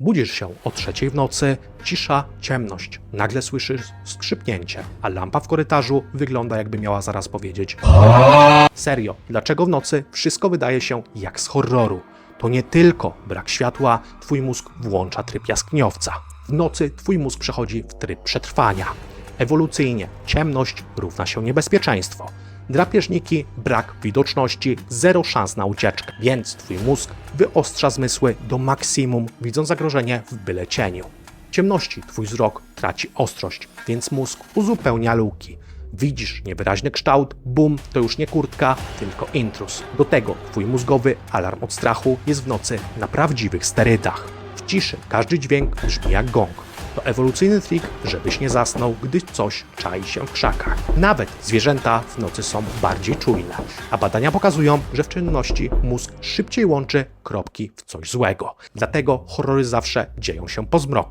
Budzisz się o trzeciej w nocy, cisza, ciemność. Nagle słyszysz skrzypnięcie, a lampa w korytarzu wygląda jakby miała zaraz powiedzieć Serio, dlaczego w nocy wszystko wydaje się jak z horroru? To nie tylko brak światła, twój mózg włącza tryb jaskiniowca. W nocy twój mózg przechodzi w tryb przetrwania. Ewolucyjnie ciemność równa się niebezpieczeństwo. Drapieżniki, brak widoczności, zero szans na ucieczkę, więc twój mózg wyostrza zmysły do maksimum, widząc zagrożenie w byle cieniu. W ciemności twój wzrok traci ostrość, więc mózg uzupełnia luki. Widzisz niewyraźny kształt, bum, to już nie kurtka, tylko intruz. Do tego twój mózgowy alarm od strachu jest w nocy na prawdziwych sterydach. W ciszy każdy dźwięk brzmi jak gong. To ewolucyjny trik, żebyś nie zasnął, gdy coś czai się w krzakach. Nawet zwierzęta w nocy są bardziej czujne, a badania pokazują, że w czynności mózg szybciej łączy kropki w coś złego. Dlatego horrory zawsze dzieją się po zmroku.